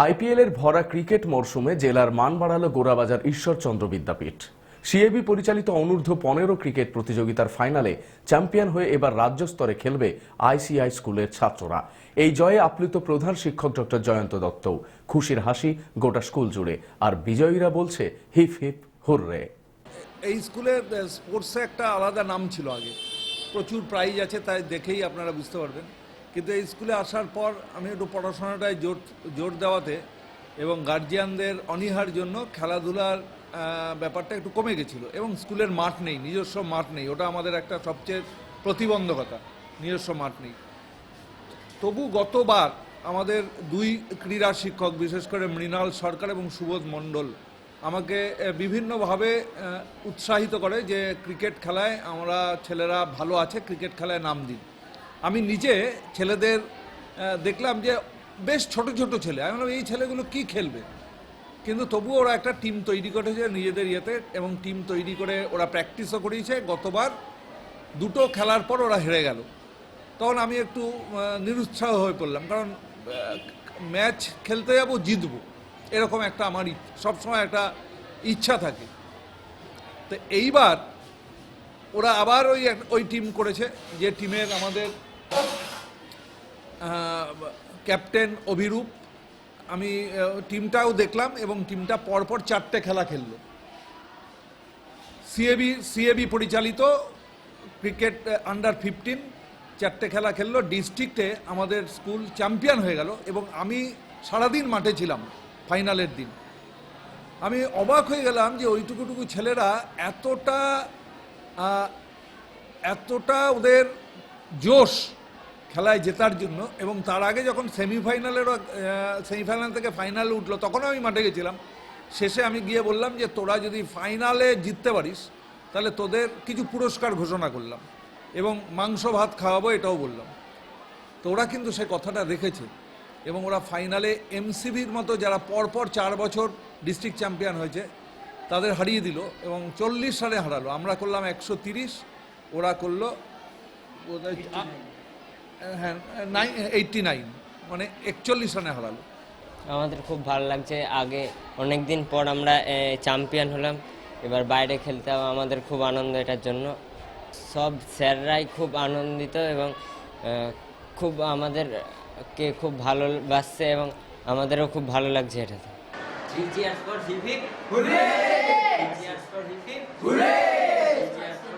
আইপিএলের ভরা ক্রিকেট মরশুমে জেলার মান বাড়ালো গোড়াবাজার ঈশ্বরচন্দ্র বিদ্যাপীঠ। সিএবি পরিচালিত অনূর্ধ্ব পনেরো ক্রিকেট প্রতিযোগিতার ফাইনালে চ্যাম্পিয়ন হয়ে এবার রাজ্য স্তরে খেলবে আইসিআই স্কুলের ছাত্ররা। এই জয়ে আপ্লুত প্রধান শিক্ষক ডক্টর জয়ন্ত দত্ত। খুশির হাসি গোটা স্কুল জুড়ে। আর বিজয়ীরা বলছে, হিপ হিপ, হুররে এই স্কুলের স্পোর্টসে একটা আলাদা নাম ছিল আগে। প্রচুর প্রাইজ আছে, তাই দেখেই আপনারা বুঝতে পারবেন। কিন্তু এই স্কুলে আসার পর আমি একটু পড়াশোনাটায় জোর জোর দেওয়াতে এবং গার্জিয়ানদের অনীহার জন্য খেলাধুলার ব্যাপারটা একটু কমে গেছিল এবং স্কুলের মাঠ নেই, নিজস্ব মাঠ নেই, ওটা আমাদের একটা সবচেয়ে প্রতিবন্ধকতা, নিজস্ব মাঠ নেই। তবু গতবার আমাদের দুই ক্রীড়া শিক্ষক, বিশেষ করে মৃণাল সরকার এবং সুবোধ মণ্ডল, আমাকে বিভিন্নভাবে উৎসাহিত করে যে ক্রিকেট খেলায় আমরা ছেলেরা ভালো আছে, ক্রিকেট খেলায় নাম দিন। আমি নিজে ছেলেদের দেখলাম যে বেশ ছোট ছোট ছেলে। আমি বললাম এই ছেলেগুলো কি খেলবে? কিন্তু তবুও ওরা একটা টিম তৈরি করেছে নিজেদের ইয়েতে এবং টিম তৈরি করে ওরা প্র্যাকটিসও করিয়েছে। গতবার দুটো খেলার পর ওরা হেরে গেল। তখন আমি একটু নিরুৎসাহ হয়ে পড়লাম। কারণ ম্যাচ খেলতে যাব, জিতবো। এরকম একটা আমার সবসময় একটা ইচ্ছা থাকে। তো এইবার ওরা আবার ওই ওই টিম করেছে যে টিমের আমাদের ক্যাপ্টেন অভিরূপ, আমি টিমটাও দেখলাম এবং টিমটা পরপর চারটে খেলা খেললো। সিএবি সিএবি পরিচালিত, ক্রিকেট আন্ডার ফিফটিন চারটে খেলা খেললো। ডিস্ট্রিক্টে আমাদের স্কুল চ্যাম্পিয়ন হয়ে গেল এবং আমি সারাদিন মাঠে ছিলাম ফাইনালের দিন। আমি অবাক হয়ে গেলাম যে ওইটুকুটুকু ছেলেরা এতটা এতটা ওদের জোশ খেলায় জেতার জন্য এবং তার আগে যখন সেমিফাইনালেরও সেমিফাইনাল থেকে ফাইনালে উঠল, তখনও আমি মাঠে গেছিলাম। শেষে আমি গিয়ে বললাম যে, তোরা যদি ফাইনালে জিততে পারিস, তাহলে তোদের কিছু পুরস্কার ঘোষণা করলাম এবং মাংস ভাত খাওয়াবো এটাও বললাম। তো ওরা কিন্তু সে কথাটা রেখেছে এবং ওরা ফাইনালে এমসিবির মতো যারা পরপর চার বছর ডিস্ট্রিক্ট চ্যাম্পিয়ন হয়েছে, তাদের হারিয়ে দিল এবং চল্লিশ রানে হারালো। আমরা করলাম একশো তিরিশ, ওরা করল হ্যাঁ নাইন এইটটি নাইন মানে একচল্লিশ রানে হারালো আমাদের খুব ভালো লাগছে আগে অনেক দিন পর আমরা চ্যাম্পিয়ন হলাম এবার বাইরে খেলতে আমাদের খুব আনন্দ এটার জন্য সব স্যাররাই খুব আনন্দিত এবং খুব আমাদেরকে খুব ভালো বাসছে এবং আমাদেরও খুব ভালো লাগছে এটাতে Three cheers for hip hip. Hooray! Three cheers for hip hip. Hooray! Three cheers for hip hip. Hooray!